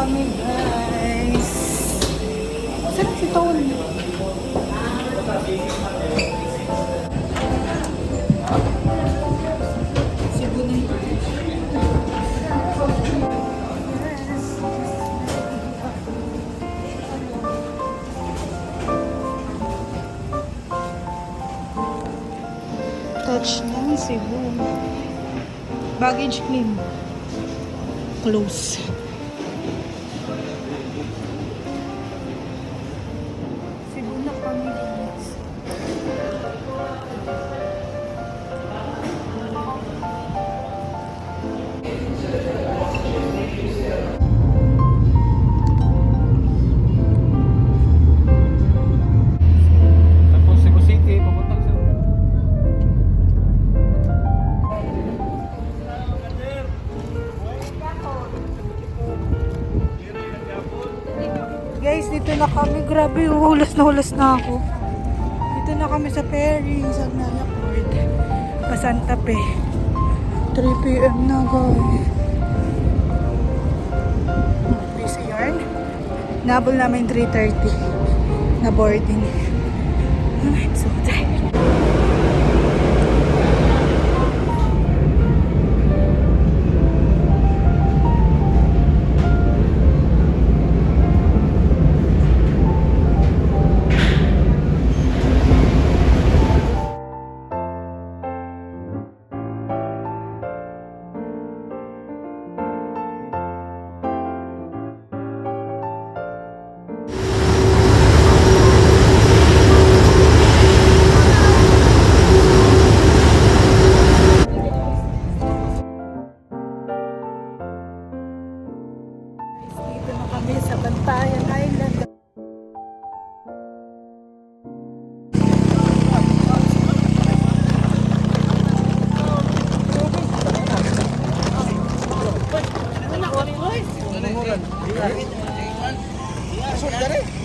kami guys. Saan si Tony? Yun. Touchdown Cebu. Baggage claim. Close. Grabe, hulas na hulas na ako. Dito na kami sa ferry, sa Naya Port. Pa Santa Fe. 3 p.m. na guys. Busy yarn. Nabol namin 3.30 na boarding.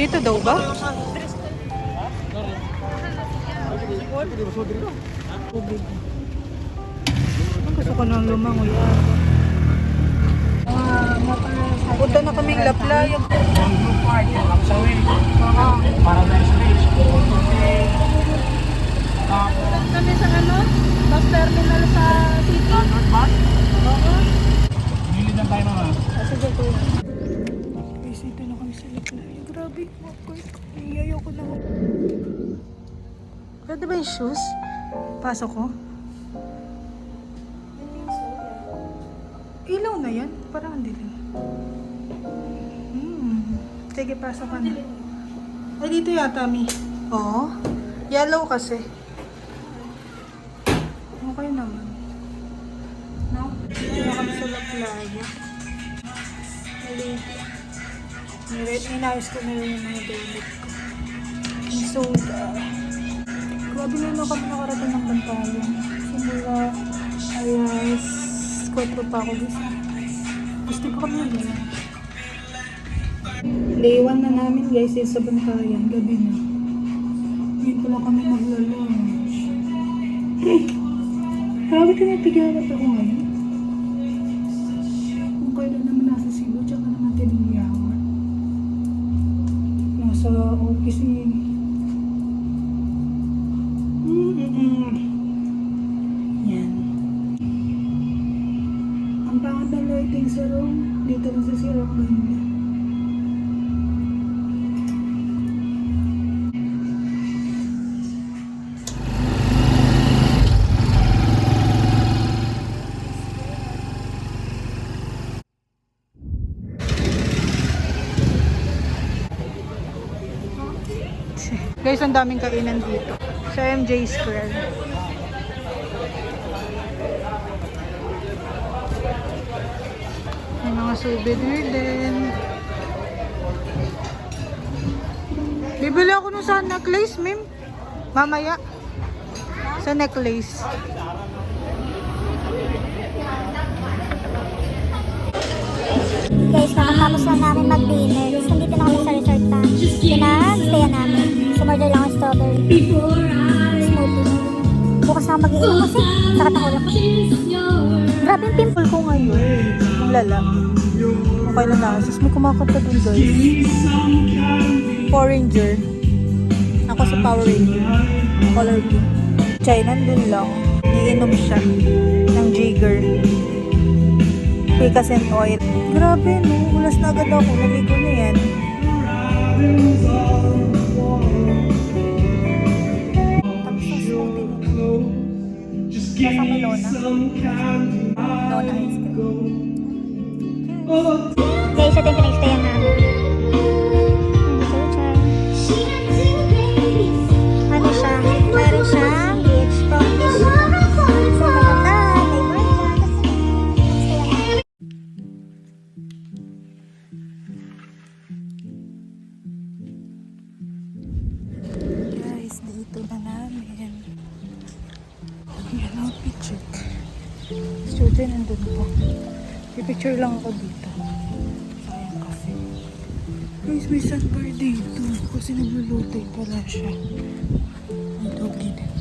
Dito daw ba? Ang gusto ko ng lumangoy. Punta na kaming Laplayan. Paradise Beach, Kami sa ano? Bus terminal sa City. Oo. Gilid lang tayo naman. Ah, sige po. Grabe. Okay. Iyayaw ko na. Pwede ba yung shoes? Pasok ko? Ilaw na yan? Parang ang dilim. Hmm. Sige, pasok ka na. Ay, dito yata, Mi. Oo. Yellow kasi. Okay naman. No? Dito na kami sa La Playa. Niret, inayos ko na rin yung mga gamit ko. Yung soda. Grabe na na kami nakarating ng bantayan. Simula alas 4 pa ako gusto. Gusto ko kami yun. Day 1 na namin guys yung sa bantayan. Gabi na. Ngayon pala kami maglalunch. Grabe tinipigalat ako ngayon. Guys, ang daming kainan dito. Sa MJ Square. mga souvenir din. Bibili ako nung sa necklace, Mim. Mamaya. Sa necklace. Guys, nakatapos lang namin mag-dinner. Tapos nandito na kami sa resort na pinag-stay namin. Sumorder lang ang strawberry smoothie. Bukas na ako mag-iinom kasi sakit lang. Grabe yung pimple ko ngayon. Ang lala. Okay lang na. Sis, may kumakanta dun, guys. Power Ranger. Ako si Power Ranger. Color blue. Chay, nandun lang. Iinom siya ng Jigger. Picas and oil. Grabe, no? Ulas na agad ako. Naligo na yan. Ang. Nasa Melona. Melona ice cream. Guys, ito yung pinag-stayan namin. Student, nandun po. Pipicture lang ako dito. Sayang kasi. Guys, may sandbar dito. Kasi naglulutay pala siya. Ang doggy din.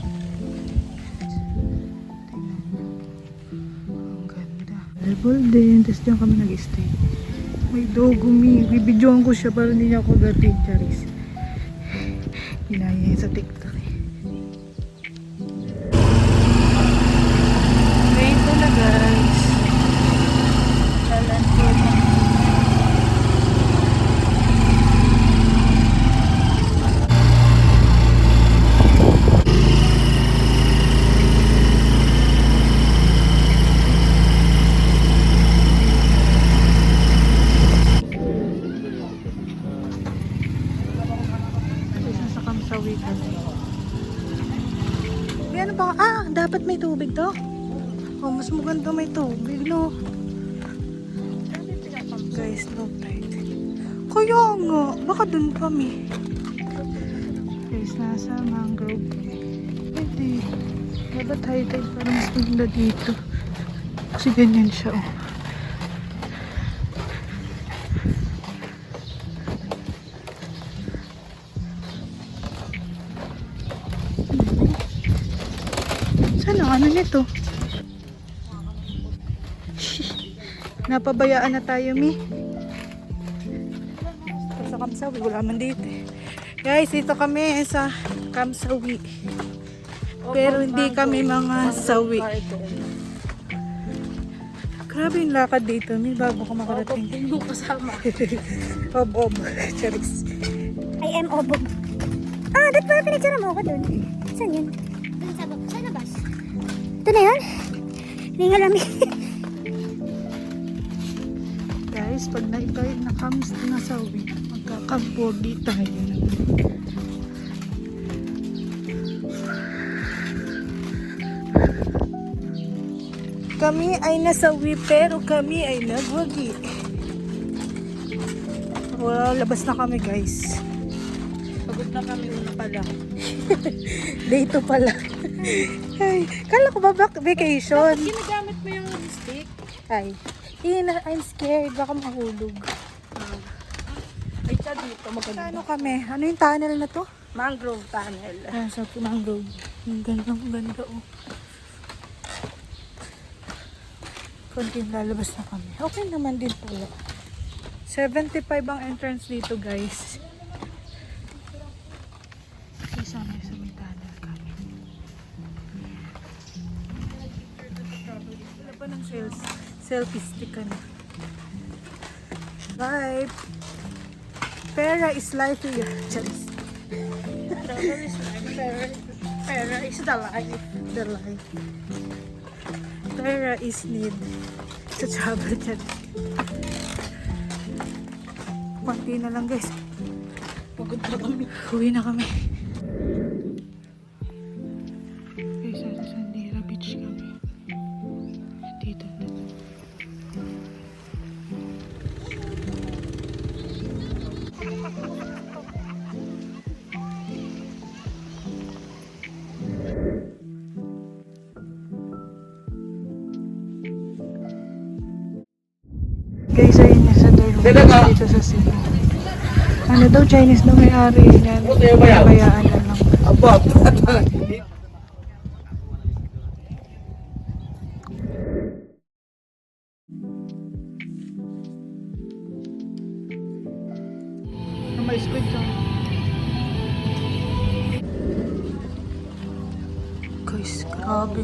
Ang ganda. Level din. Tapos diyan kami nag-stay. May dogumi. Bibidyoan ko siya para hindi niya ako. Ginaya niya sa TikTok dapat may tubig to? Oh, mas maganda may tubig, no? Guys, no tide. Kaya nga, baka dun kami. Guys, nasa mangrove. Pwede. Dapat high tide para mas maganda dito. Kasi ganyan siya, oh. Ano nito? Napabayaan na tayo, Mi. Sa Kamsawi, wala man dito eh. Guys, dito kami sa Kamsawi. Pero hindi kami mga sawi. Grabe yung lakad dito, Mi, bago ka makarating. Yung kasama. Ob, ob. Charis. I am obog. Ah, dapat pala pinitsura mo ako dun. Saan yun? Ito na yun? Hindi nga alam. Guys, pag naibay na kams na sawi, magkakampogi tayo. Kami ay nasawi pero kami ay nagwagi. Well, labas na kami guys. Pagod na kami una pala. Day 2 pala. Ay, kala ko ba back vacation? Ginagamit mo yung stick? Ay, Ina, I'm scared. Baka mahulog. Ay, siya dito. Maganda. Ano kami? Ano yung tunnel na to? Mangrove tunnel. Ah, sa mangrove. Ang ganda, ang ganda oh. Konting lalabas na kami. Okay naman din pala. 75 ang entrance dito guys. Selfie stick ka na. Life. Pera is life here. Charis. Travel is life. Pera, pera is the life. the life. Pera is need to travel dyan. Kunti na lang guys. Pagod na kami. Uwi na kami. Daw, Chinese daw may-ari yan. Bayaan na lang. May squid ka. Guys, grabe.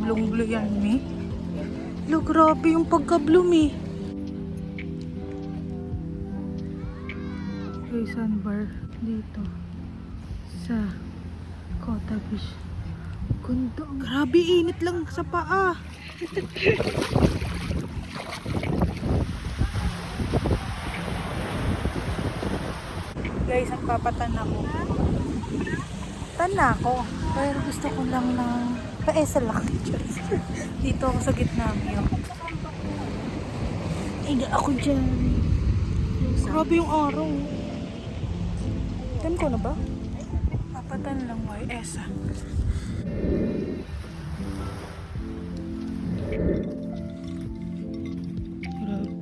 Blong-blue yan, mi. Lo, grabe yung pagka-blue, mi. Guys, sandbar dito. Sa Kota Beach. Ganda. Grabe, init lang sa paa. Guys, ang papatan ako. Tana ako. Pero gusto ko lang ng paesa lang. Dito ako sa gitna mo. Iga ako dyan. Grabe yung araw. Time ko na ba? Papatan lang mo esa. Grabe.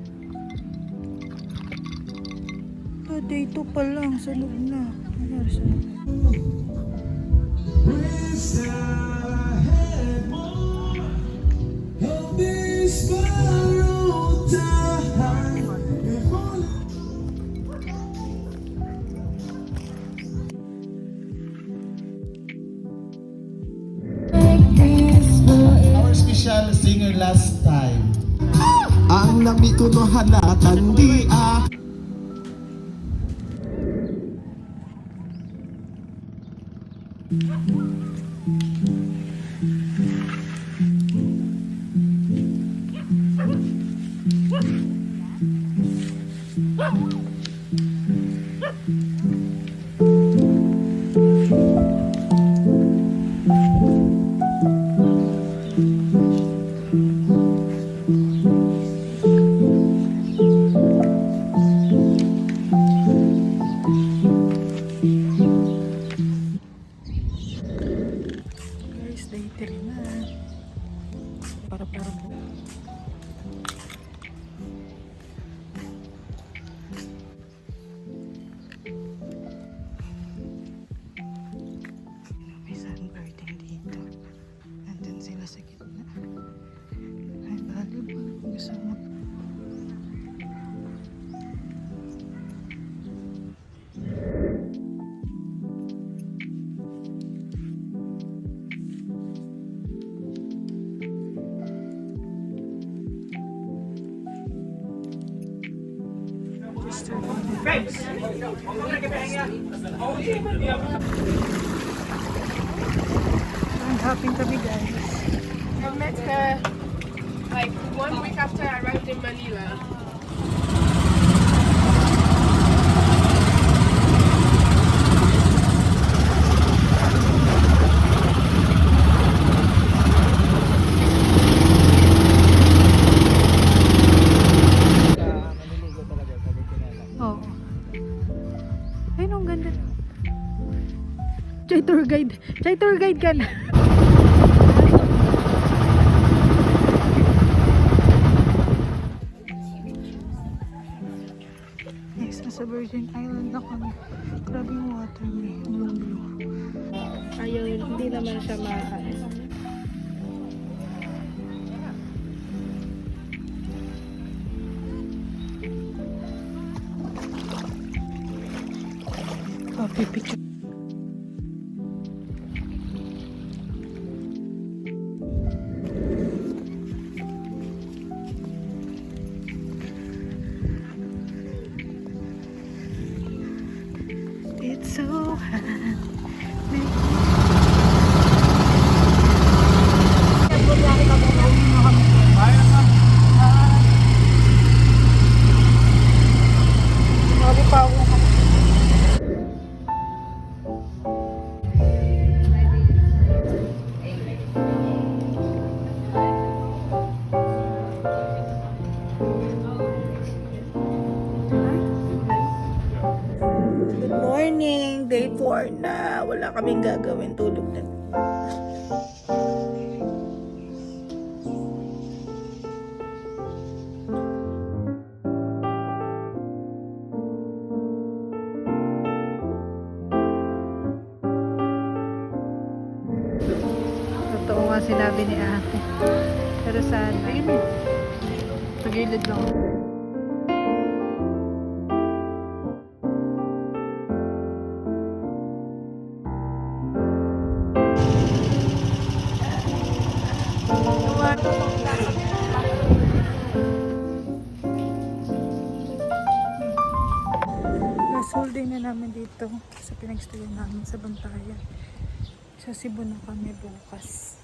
Ah, day 2 pa lang sa loob na. Ano sa Our Ang lami ko no Ang happy be guys. I met her like one week after I arrived in Manila. Guide. Chay tour guide ka na. Yes, nasa Virgin Island ako. Grabe yung water may blue blue. Ayun, hindi naman siya maaano. Copy picture. Morning! Day 4 na. Wala kaming gagawin. Tulog na. Last day na namin dito sa pinagstudian namin sa Bantayan. Sa Cebu na kami bukas.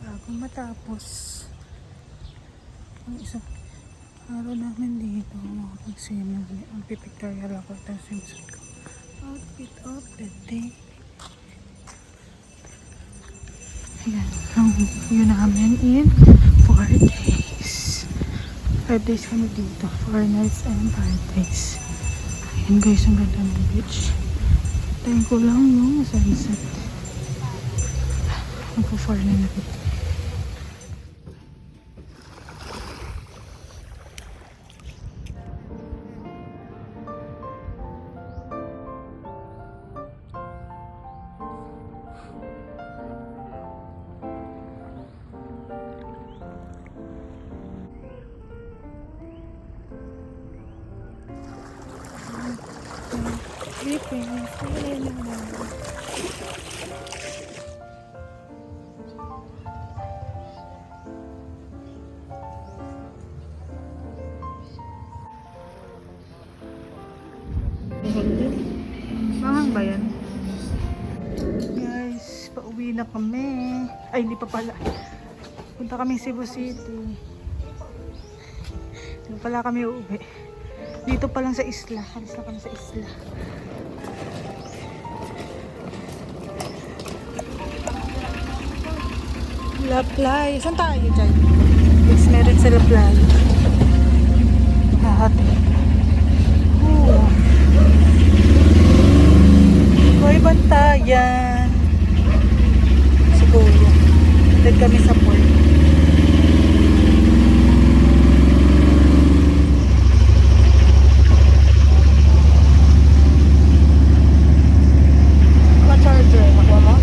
Bago matapos ang isang araw namin dito makapag-swimming ang pipictorial ako ang swimsuit ko. Outfit of the day. Ayan, ang view namin in 4 days. 5 days kami dito. 4 nights and 5 days. Ayan guys, ang ganda ng beach. Tayo ko lang yung sunset. Magpo-4 na natin. Sleeping. Naman. Mahang ba yan? Guys, pauwi na kami. Ay, hindi pa pala. Punta kami Cebu City. Hindi pala kami uuwi. Dito pa lang sa isla. Halis na kami sa isla. Playa. Saan tayo dyan? Yes, meron sa Playa. Lahat. Oh. Hoy, bantayan. Siguro. Dad kami sa pool. Ka-charger. Nakuha mo?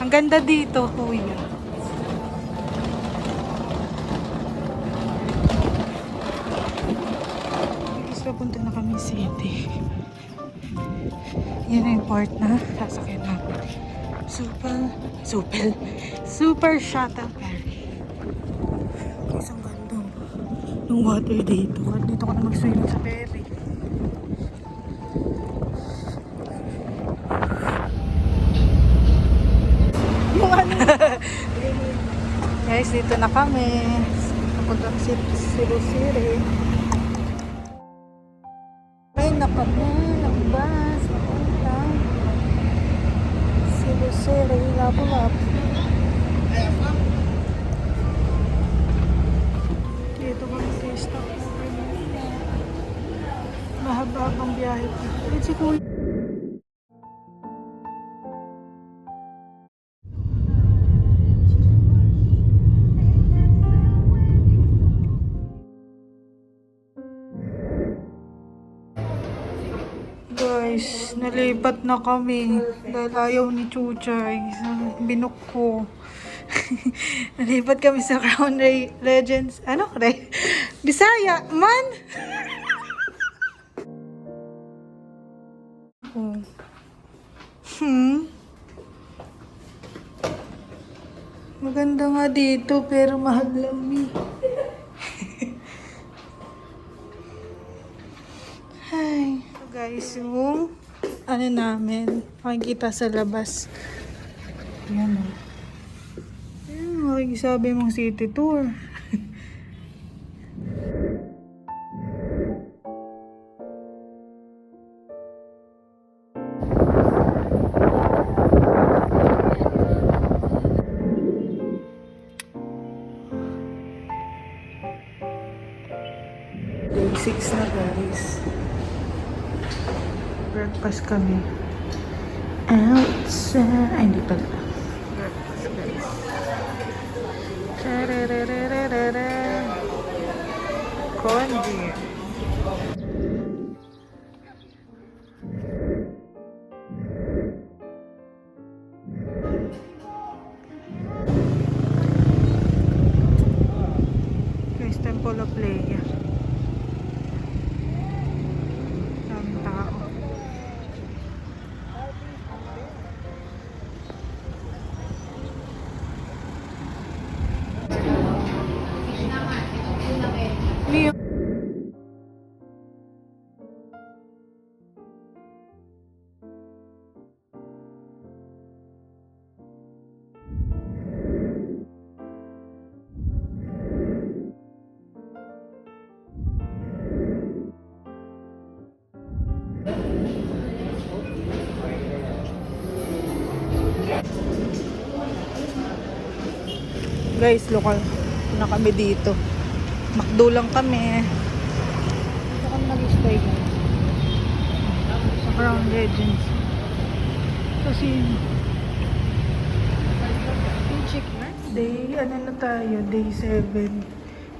Ang ganda dito, kuya. Guys, papunta na kami city. Yan na yung na sasakyan namin. Super, super, super shuttle ferry. Guys, ang ganda. Yung water dito. At dito ka na mag-swimming sa ferry. Dito na kami. Papunta Cebu City. Ay, nakama ng bus. Papunta. Cebu City. Lapu-lapu. Dito kami sa stop over na. Mahaba-habang biyahe. Let's see, kuya. Guys, nalipat na kami dahil ayaw ni Chuchay binok ko. nalipat kami sa Crown Ray Legends. Ano? Ray? Bisaya man! oh. Hmm? Maganda nga dito pero mahal lang eh. Hi. So guys, yung ano namin, makikita sa labas. Yan o. Yan, makikisabi mong city tour. Outside. Ay, hindi pala. Kondi. Guys, lokal na kami dito. Makdo lang kami. Dito kami nag-stay guys. Sa Crown Legends. Kasi day, ano na tayo, day 7.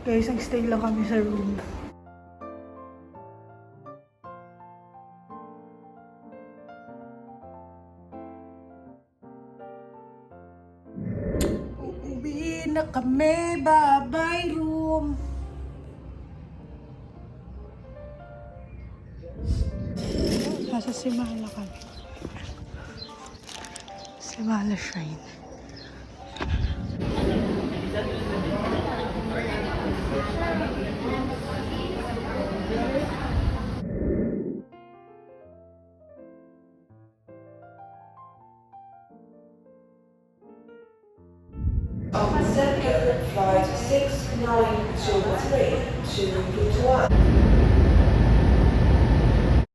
Guys, nag-stay lang kami sa room. Na kami, bye-bye room. Nasa Simala kami. Simala Shrine. On